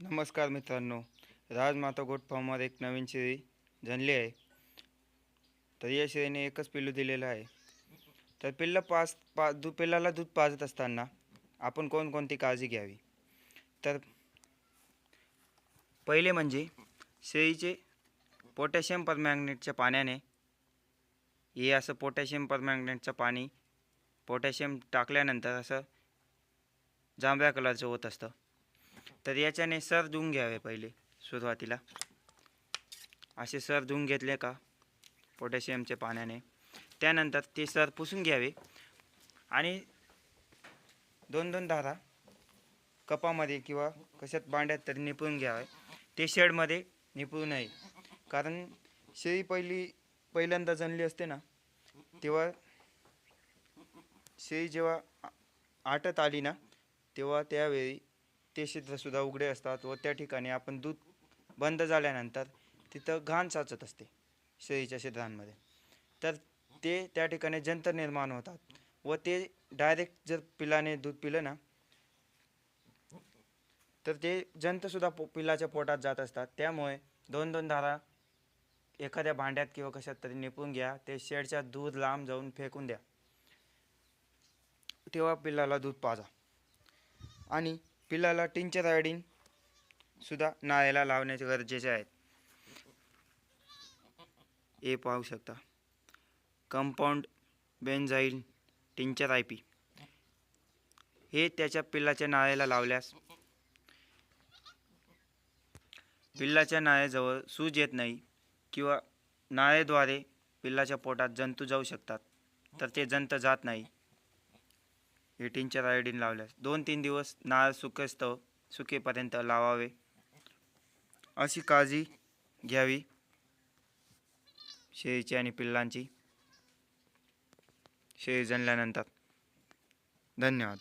नमस्कार मित्रांनो राजमाता गोट फॉर्मवर एक नवीन शेळी जनली आहे. तर या शेळीने एकच पिल्लू दिलेलं आहे. तर पिल्लं पाच पा दु पिल्लाला दूध पाजत असताना आपण कोणकोणती काळजी घ्यावी? तर पहिले म्हणजे शेळीचे पोटॅशियम परमॅग्नेटच्या पाण्याने हे असं पोटॅशियम परमॅग्नेटचं पाणी पोटॅशियम टाकल्यानंतर असं जांभळ्या कलरचं होत असतं. तर याच्याने सर धुवून घ्यावे पहिले सुरुवातीला. असे सर धुवून घेतले का? पोटॅशियमच्या पाण्याने. त्यानंतर ते सर पुसून घ्यावे. आणि दोन दोन धारा कपामध्ये किंवा कशात बांड्यात तरी निपळून घ्यावे. ते शेडमध्ये निपळू नये कारण शेळी पहिली पहिल्यांदा जणली असते ना तेव्हा शेळी जेव्हा आटत आली ना तेव्हा त्यावेळी ते छिद्रसुद्धा उघडे असतात व त्या ठिकाणी आपण दूध बंद झाल्यानंतर तिथं घाण साचत असते शेळीच्या छिद्रांमध्ये. तर ते त्या ठिकाणी जंत निर्माण होतात व ते डायरेक्ट जर पिलाने दूध पिलं ना तर ते जंतसुद्धा पो पिलाच्या पोटात जात असतात. त्यामुळे दोन दोन धारा एखाद्या भांड्यात किंवा कशात तरी निपून घ्या ते शेडच्या दूध लांब जाऊन फेकून द्या. तेव्हा पिल्लाला दूध पाजा. आणि पिल्लाला टिनच्या आयोडीन सुद्धा नाळ्याला लावण्याचे गरजेचे आहेत. हे पाहू शकता. Compound benzyl tincture I P हे त्याच्या पिल्लाच्या नाळेला लावल्यास पिल्लाच्या नाळ्याजवळ सूज येत नाही किंवा नाळेद्वारे पिल्लाच्या पोटात जंतू जाऊ शकतात तर ते जंत जात नाही. हे आयोडीन लावल्यास. दोन तीन दिवस नाळ सुकेस्तव सुकेपर्यंत लावावे. अशी काळजी घ्यावी. शेळीची आणि पिल्लांची. शेळी जनल्यानंतर धन्यवाद.